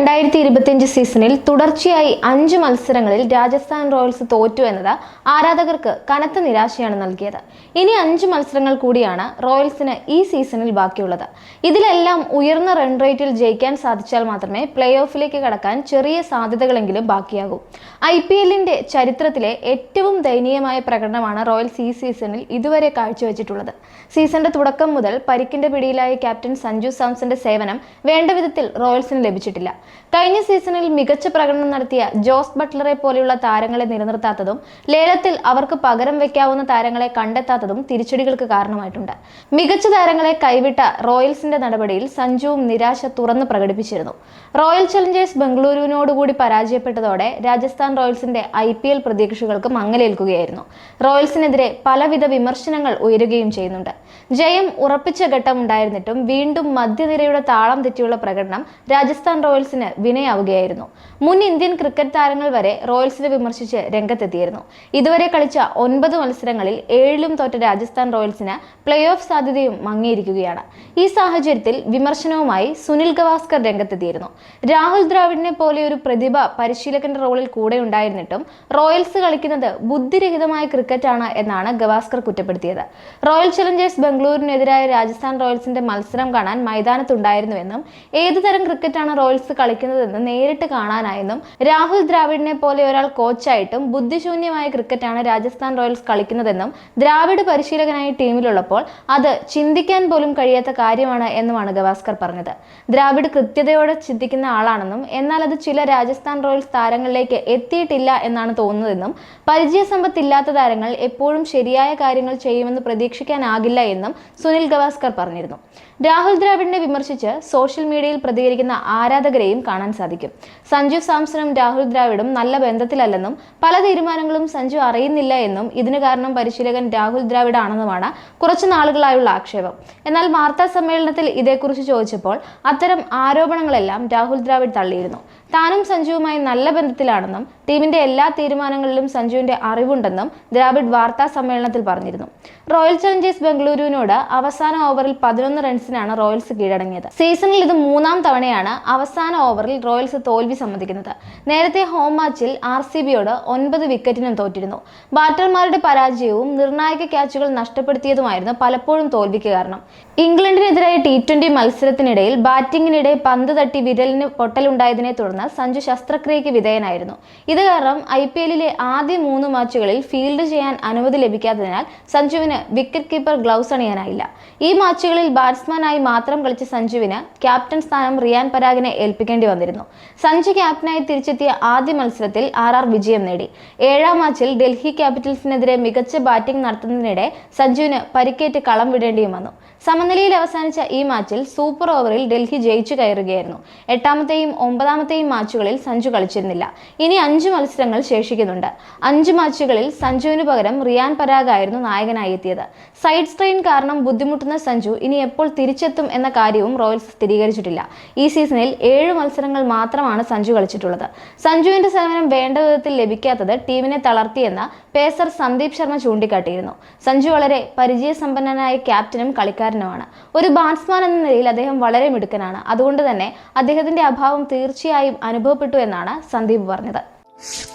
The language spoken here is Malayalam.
വേണ്ട രണ്ടായിരത്തി ഇരുപത്തിയഞ്ച് സീസണിൽ തുടർച്ചയായി അഞ്ച് മത്സരങ്ങളിൽ രാജസ്ഥാൻ റോയൽസ് തോറ്റു എന്നത് ആരാധകർക്ക് കനത്ത നിരാശയാണ് നൽകിയത്. ഇനി അഞ്ച് മത്സരങ്ങൾ കൂടിയാണ് റോയൽസിന് ഈ സീസണിൽ ബാക്കിയുള്ളത്. ഇതിലെല്ലാം ഉയർന്ന റൺ റേറ്റിൽ ജയിക്കാൻ സാധിച്ചാൽ മാത്രമേ പ്ലേ ഓഫിലേക്ക് കടക്കാൻ ചെറിയ സാധ്യതകളെങ്കിലും ബാക്കിയാകൂ. ഐ പി എല്ലിന്റെ ചരിത്രത്തിലെ ഏറ്റവും ദയനീയമായ പ്രകടനമാണ് റോയൽസ് ഈ സീസണിൽ ഇതുവരെ കാഴ്ചവെച്ചിട്ടുള്ളത്. സീസണിന്റെ തുടക്കം മുതൽ പരിക്കിന്റെ പിടിയിലായ ക്യാപ്റ്റൻ സഞ്ജു സാംസന്റെ സേവനം വേണ്ട വിധത്തിൽ റോയൽസിന് ലഭിച്ചിട്ടില്ല. കഴിഞ്ഞ സീസണിൽ മികച്ച പ്രകടനം നടത്തിയ ജോസ് ബട്ട്ലറെ പോലെയുള്ള താരങ്ങളെ നിലനിർത്താത്തതും ലേലത്തിൽ അവർക്ക് പകരം വെക്കാവുന്ന താരങ്ങളെ കണ്ടെത്താത്തതും തിരിച്ചടികൾക്ക് കാരണമായിട്ടുണ്ട്. മികച്ച താരങ്ങളെ കൈവിട്ട റോയൽസിന്റെ നടപടിയിൽ സഞ്ജുവും നിരാശ തുറന്നു പ്രകടിപ്പിച്ചിരുന്നു. റോയൽ ചലഞ്ചേഴ്സ് ബംഗളൂരുവിനോടുകൂടി പരാജയപ്പെട്ടതോടെ രാജസ്ഥാൻ റോയൽസിന്റെ ഐ പി എൽ പ്രതീക്ഷകൾക്ക് മങ്ങലേൽക്കുകയായിരുന്നു റോയൽസിനെതിരെ പലവിധ വിമർശനങ്ങൾ ഉയരുകയും ചെയ്യുന്നുണ്ട്. ജയം ഉറപ്പിച്ച ഘട്ടം ഉണ്ടായിരുന്നിട്ടും വീണ്ടും മധ്യനിരയുടെ താളം തെറ്റിയുള്ള പ്രകടനം രാജസ്ഥാൻ റോയൽസിന് വിനയാവുകയായിരുന്നു. മുൻ ഇന്ത്യൻ ക്രിക്കറ്റ് താരങ്ങൾ വരെ റോയൽസിനെ വിമർശിച്ച് രംഗത്തെത്തിയിരുന്നു. ഇതുവരെ കളിച്ച ഒൻപത് മത്സരങ്ങളിൽ ഏഴിലും തോറ്റ രാജസ്ഥാൻ റോയൽസിന് പ്ലേ ഓഫ് സാധ്യതയും മങ്ങിയിരിക്കുകയാണ്. ഈ സാഹചര്യത്തിൽ വിമർശനവുമായി സുനിൽ ഗവാസ്കർ രംഗത്തെത്തിയിരുന്നു. രാഹുൽ ദ്രാവിഡിനെ പോലെ ഒരു പ്രതിഭ പരിശീലകന്റെ റോളിൽ കൂടെ ഉണ്ടായിരുന്നിട്ടും റോയൽസ് കളിക്കുന്നത് ബുദ്ധിരഹിതമായ ക്രിക്കറ്റാണ് എന്നാണ് ഗവാസ്കർ കുറ്റപ്പെടുത്തിയത്. റോയൽ ചലഞ്ചേഴ്സ് ബംഗളൂരുവിനെതിരായ രാജസ്ഥാൻ റോയൽസിന്റെ മത്സരം കാണാൻ മൈതാനത്തുണ്ടായിരുന്നുവെന്നും ഏതുതരം ക്രിക്കറ്റാണ് റോയൽസ് കളിക്കുന്നതെന്ന് നേരിട്ട് കാണാനായെന്നും രാഹുൽ ദ്രാവിഡിനെ പോലെ ഒരാൾ കോച്ചായിട്ടും ബുദ്ധിശൂന്യമായ ക്രിക്കറ്റാണ് രാജസ്ഥാൻ റോയൽസ് കളിക്കുന്നതെന്നും ദ്രാവിഡ് പരിശീലകനായി ടീമിലുള്ളപ്പോൾ അത് ചിന്തിക്കാൻ പോലും കഴിയാത്ത കാര്യമാണ് എന്നുമാണ് ഗവാസ്കർ പറഞ്ഞത്. ദ്രാവിഡ് കൃത്യതയോടെ ചിന്തിക്കുന്ന ആളാണെന്നും എന്നാൽ അത് ചില രാജസ്ഥാൻ റോയൽസ് താരങ്ങളിലേക്ക് എത്തിയിട്ടില്ല എന്നാണ് തോന്നുന്നതെന്നും പരിചയസമ്പത്തില്ലാത്ത താരങ്ങൾ എപ്പോഴും ശരിയായ കാര്യങ്ങൾ ചെയ്യുമെന്ന് പ്രതീക്ഷിക്കാനാകില്ല എന്നും സുനിൽ ഗവാസ്കർ പറഞ്ഞിരുന്നു. രാഹുൽ ദ്രാവിഡിനെ വിമർശിച്ച് സോഷ്യൽ മീഡിയയിൽ പ്രതികരിക്കുന്ന ആരാധകരെയും കാണാൻ സാധിക്കും. സഞ്ജു സാംസണും രാഹുൽ ദ്രാവിഡും നല്ല ബന്ധത്തിലല്ലെന്നും പല തീരുമാനങ്ങളും സഞ്ജു അറിയുന്നില്ല എന്നും ഇതിന് കാരണം പരിശീലകൻ രാഹുൽ ദ്രാവിഡ് ആണെന്നുമാണ് കുറച്ചു നാളുകളായുള്ള ആക്ഷേപം. എന്നാൽ വാർത്താ സമ്മേളനത്തിൽ ഇതേക്കുറിച്ച് ചോദിച്ചപ്പോൾ അത്തരം ആരോപണങ്ങളെല്ലാം രാഹുൽ ദ്രാവിഡ് തള്ളിയിരുന്നു. താനും സഞ്ജുവുമായി നല്ല ബന്ധത്തിലാണെന്നും ടീമിന്റെ എല്ലാ തീരുമാനങ്ങളിലും സഞ്ജുവിന്റെ അറിവുണ്ടെന്നും ദ്രാവിഡ് വാർത്താ സമ്മേളനത്തിൽ പറഞ്ഞിരുന്നു. റോയൽ ചലഞ്ചേഴ്സ് ബംഗളൂരുവിനോട് അവസാന ഓവറിൽ പതിനൊന്ന് റൺസിനാണ് റോയൽസ് കീഴടങ്ങിയത്. സീസണിൽ ഇത് മൂന്നാം തവണയാണ് അവസാന ഓവറിൽ റോയൽസ് തോൽവി സമ്മതിക്കുന്നത്. നേരത്തെ ഹോം മാച്ചിൽ ആർ സി ബിയോട് ഒൻപത് വിക്കറ്റിനും തോറ്റിരുന്നു. ബാറ്റർമാരുടെ പരാജയവും നിർണായക ക്യാച്ചുകൾ നഷ്ടപ്പെടുത്തിയതുമായിരുന്നു പലപ്പോഴും തോൽവിക്ക് കാരണം. ഇംഗ്ലണ്ടിനെതിരായ ടി ട്വന്റി മത്സരത്തിനിടയിൽ ബാറ്റിംഗിനിടെ പന്ത് തട്ടി വിരലിന് പൊട്ടലുണ്ടായതിനെ തുടർന്ന് സഞ്ജു ശസ്ത്രക്രിയയ്ക്ക് വിധേയനായിരുന്നു. ഇത് കാരണം ഐ പി എല്ലിലെ ആദ്യ മൂന്ന് മാച്ചുകളിൽ ഫീൽഡ് ചെയ്യാൻ അനുമതി ലഭിക്കാത്തതിനാൽ സഞ്ജുവിന് വിക്കറ്റ് കീപ്പർ ഗ്ലൗസ് അണിയാനായില്ല. ഈ മാച്ചുകളിൽ ബാറ്റ്സ്മാനായി മാത്രം കളിച്ച സഞ്ജുവിന് ക്യാപ്റ്റൻ സ്ഥാനം റിയാൻ പരാഗിനെ ഏൽപ്പിക്കേണ്ടി വന്നിരുന്നു. സഞ്ജു ക്യാപ്റ്റനായി തിരിച്ചെത്തിയ ആദ്യ മത്സരത്തിൽ ആർ ആർ വിജയം നേടി. ഏഴാം മാച്ചിൽ ഡൽഹി ക്യാപിറ്റൽസിനെതിരെ മികച്ച ബാറ്റിംഗ് നടത്തുന്നതിനിടെ സഞ്ജുവിന് പരിക്കേറ്റ് കളം വിടേണ്ടിയും വന്നു. സമനിലയിൽ അവസാനിച്ച ഈ മാച്ചിൽ സൂപ്പർ ഓവറിൽ ഡൽഹി ജയിച്ചു കയറുകയായിരുന്നു. എട്ടാമത്തെയും ഒമ്പതാമത്തെയും മാച്ചുകളിൽ സഞ്ജു കളിച്ചിരുന്നില്ല. ഇനി അഞ്ച് മത്സരങ്ങൾ ശേഷിക്കുന്നുണ്ട്. അഞ്ച് മാച്ചുകളിൽ സഞ്ജുവിന് പകരം റിയാൻ പരാഗ് ആയിരുന്നു നായകനായി എത്തിയത്. സൈഡ് സ്ട്രെയിൻ കാരണം ബുദ്ധിമുട്ടുന്ന സഞ്ജു ഇനി എപ്പോൾ തിരിച്ചെത്തും എന്ന കാര്യവും റോയൽസ് സ്ഥിരീകരിച്ചിട്ടില്ല. ഈ സീസണിൽ ഏഴ് മത്സരങ്ങൾ മാത്രമാണ് സഞ്ജു കളിച്ചിട്ടുള്ളത്. സഞ്ജുവിന്റെ സേവനം വേണ്ട വിധത്തിൽ ലഭിക്കാത്തത് ടീമിനെ തളർത്തിയെന്ന് പേസർ സന്ദീപ് ശർമ്മ ചൂണ്ടിക്കാട്ടിയിരുന്നു. സഞ്ജു വളരെ പരിചയസമ്പന്നനായ ക്യാപ്റ്റനും കളിക്കാരനുമാണ്. ഒരു ബാറ്റ്സ്മാൻ എന്ന നിലയിൽ അദ്ദേഹം വളരെ മിടുക്കനാണ്. അതുകൊണ്ട് തന്നെ അദ്ദേഹത്തിന്റെ അഭാവം തീർച്ചയായും അനുഭവപ്പെട്ടു എന്നാണ് സന്ദീപ് പറഞ്ഞത്. you